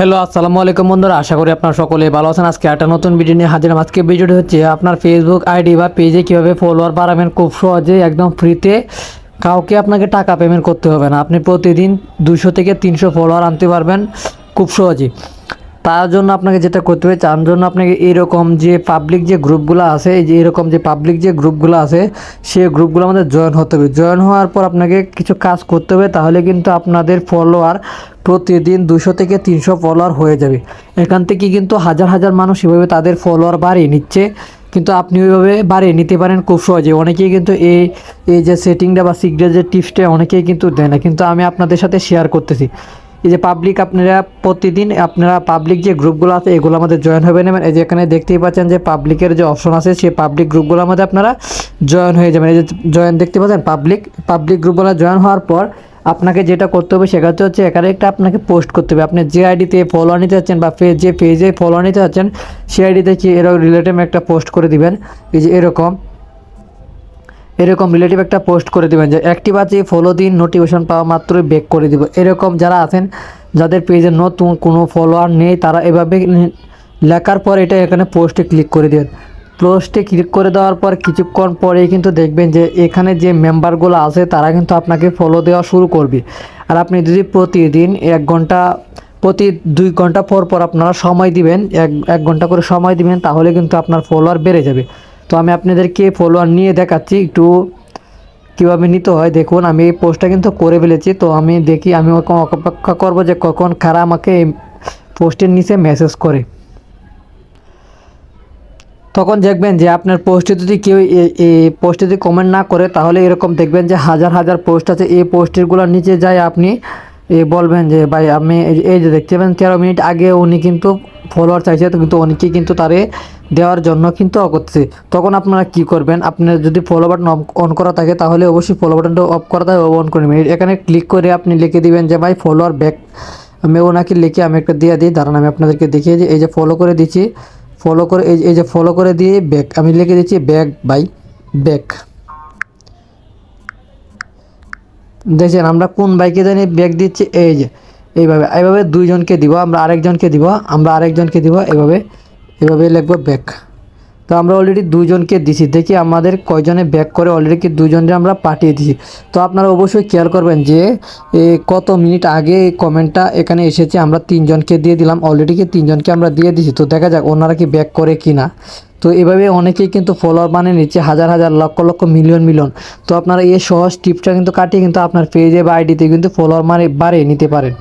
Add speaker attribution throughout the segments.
Speaker 1: Hello, আসসালামু আলাইকুম বন্ধুরা, আশা করি আপনারা সকলে ভালো আছেন। আজকে একটা নতুন ভিডিও নিয়ে হাজির। আজকে ভিডিওটি হচ্ছে আপনার ফেসবুক আইডি বা পেজে কীভাবে ফলোয়ার বাড়াবেন খুব সহজে একদম ফ্রিতে কাউকে আপনাকে টাকা পেমেন্ট করতে হবে না। আপনি প্রতিদিন দুশো থেকে তিনশো ফলোয়ার আনতে পারবেন খুব সহজেই। তার জন্য আপনাকে যেটা করতে হবে, তার জন্য আপনাকে এরকম যে পাবলিক যে গ্রুপগুলো আছে, এই যে এরকম যে পাবলিক যে গ্রুপগুলো আছে, সেই গ্রুপগুলো আমাদের জয়েন হতে হবে। জয়েন হওয়ার পর আপনাকে কিছু কাজ করতে হবে, তাহলে কিন্তু আপনাদের ফলোয়ার প্রতিদিন দুশো থেকে তিনশো ফলোয়ার হয়ে যাবে। এখান থেকে কিন্তু হাজার হাজার মানুষ এভাবে তাদের ফলোয়ার বাড়িয়ে নিচ্ছে। কিন্তু আপনি ওইভাবে বাড়িয়ে নিতে পারেন খুব সহজে। অনেকেই কিন্তু এই এই যে সেটিংটা বা সিক্রেট যে টিপসটা অনেকেই কিন্তু দেয় না। কিন্তু আমি আপনাদের সাথে শেয়ার করতেছি। এই যে পাবলিক আপনারা প্রতিদিন, আপনারা পাবলিক যে গ্রুপগুলো আছে, এগুলো আমাদের জয়েন হবে নেবেন এই যে এখানে দেখতেই পাচ্ছেন যে পাবলিকের যে অপশন আছে, সেই পাবলিক গ্রুপগুলোর মধ্যে আপনারা জয়েন হয়ে যাবেন। এই যে জয়েন দেখতে পাচ্ছেন পাবলিক পাবলিক গ্রুপগুলো জয়েন হওয়ার পর আপনাকে যেটা করতে হবে সেক্ষেত্রে হচ্ছে একটা আপনাকে পোস্ট করতে হবে। আপনি যে আইডিতে ফলোয়ার নিতে যাচ্ছেন বা পে- যে পেজে ফলোয়ার নিতে যাচ্ছেন, সেই আইডিতে কি এরকম রিলেটিভ একটা পোস্ট করে দিবেন? এই যে এরকম এরকম রিলেটিভ একটা পোস্ট করে দিবেন যে অ্যাক্টিভ আছে ফলো দিন নোটিফিকেশন পাওয়া মাত্রই বেক করে দিব। এরকম যারা আছেন, যাদের পেজে নতুন কোনো ফলোয়ার নেই, তারা এভাবে লেখার পর এটা এখানে পোস্টে ক্লিক করে দেবেন। পোস্টে ক্লিক করে দেওয়ার পর কিছুক্ষণ পরেই কিন্তু দেখবেন যে এখানে যে মেম্বারগুলো আছে তারা কিন্তু আপনাকে ফলো দেওয়া শুরু করবে আর আপনি যদি প্রতিদিন এক ঘণ্টা প্রতি দুই ঘণ্টা পর পর আপনারা সময় দিবেন এক এক ঘণ্টা করে সময় দিবেন তাহলে কিন্তু আপনার ফলোয়ার বেড়ে যাবে তো আমি আপনাদেরকে ফলোয়ার নিয়ে দেখাচ্ছি একটু কীভাবে নিতে হয় দেখুন আমি এই পোস্টটা কিন্তু করে ফেলেছি তো আমি দেখি আমি অপেক্ষা করব যে কখন কারা আমাকে এই পোস্টের নিচে মেসেজ করে তখন দেখবেন যে আপনার পোস্টে যদি কেউ পোস্টে যদি কমেন্ট না করে, তাহলে এরকম দেখবেন যে হাজার হাজার পোস্ট আছে। এই পোস্টেরগুলোর নিচে যায় আপনি, এ বলবেন যে, ভাই, আমি এই যে- দেখতে পাবেন তেরো মিনিট আগে উনি কিন্তু ফলোয়ার চাইছে কিন্তু অনেকে কিন্তু তারে দেওয়ার জন্য কিন্তু করছে তখন আপনারা কি করবেন? আপনার যদি ফলো বাটন অন করা থাকে, তাহলে অবশ্যই ফলো বাটনটা অফ করা থাকে অন করে নেবেন। এখানে ক্লিক করে আপনি লিখে দিবেন যে, ভাই ফলোয়ার ব্যাক আমি ওনাকে লিখে আমি একটা দিয়ে দিই। দাঁড়ান, আমি আপনাদেরকে দেখিয়ে যে এই যে ফলো করে দিচ্ছি। ফলো করে, এই যে ফলো করে দিয়ে ব্যাক আমি লিখে দিচ্ছি ব্যাক বাই ব্যাক দেখছেন, আমরা কোন বাইকে জানি ব্যাক দিচ্ছি, এই যে, এইভাবে এইভাবে দুইজনকে দিব, আমরা আরেকজনকে দিব, আমরা আরেকজনকে দিব এভাবে এভাবে লিখব ব্যাক তো আমরা অলরেডি দুজনকে দিছি। দেখি আমাদের কয়জনে ব্যাক করে অলরেডি কি দুজনকে আমরা পাঠিয়ে দিছি। তো আপনারা অবশ্যই খেয়াল করবেন যে কত মিনিট আগে কমেন্টটা এখানে এসেছে, আমরা তিনজনকে দিয়ে দিলাম অলরেডি কি তিনজনকে আমরা দিয়ে দিছি। তো দেখা যাক ওনারা কি ব্যাক করে কি না তো এভাবে অনেকেই কিন্তু ফলোয়ার বানিয়ে নিচ্ছে, হাজার হাজার, লক্ষ লক্ষ মিলিয়ন মিলিয়ন তো আপনারা এই সহজ টিপসটা কিন্তু কাটিয়ে কিন্তু আপনার পেজে বা আইডিতে কিন্তু ফলোয়ার মানে বাড়িয়ে নিতে পারেন।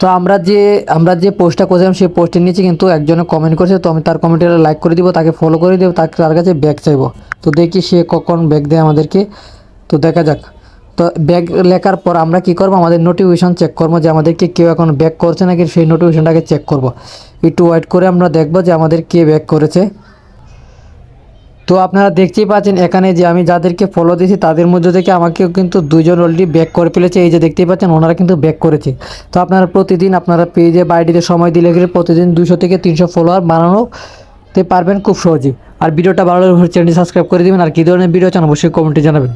Speaker 1: তো আমরা যে আমরা যে পোস্টটা করেছিলাম, সেই পোস্টের নিচে কিন্তু একজনে কমেন্ট করেছে, তো আমি তার কমেন্টে লাইক করে দিব, তাকে ফলো করে দেবো, তাকে তার কাছে ব্যাগ চাইব। তো দেখি সে কখন ব্যাগ দেয় আমাদেরকে। তো দেখা যাক। তো ব্যাগ লেখার পর আমরা কি করব? আমাদের নোটিফিকেশন চেক করব যে আমাদেরকে কেউ এখন ব্যাক করছে নাকি, সেই নোটিফিকেশনটাকে চেক করব। একটু ওয়েট করে আমরা দেখব যে আমাদের কে ব্যাক করেছে। তো আপনারা দেখতেই পাচ্ছেন এখানে যে আমি যাদেরকে ফলো দিয়েছি, তাদের মধ্যে থেকে আমাকেও কিন্তু দুজন অলরেডি ব্যাক করে ফেলেছে। এই যে দেখতেই পাচ্ছেন, ওনারা কিন্তু ব্যাক করেছে। তো আপনারা প্রতিদিন আপনারা পেজে বাইডিতে সময় দিলে গেলে প্রতিদিন দুশো থেকে তিনশো ফলোয়ার বানানোতে পারবেন খুব সহজে আর ভিডিওটা ভালো লাগলে চ্যানেলটি সাবস্ক্রাইব করে দেবেন। আর কী ধরনের ভিডিও চান অবশ্যই কমেন্টে জানাবেন।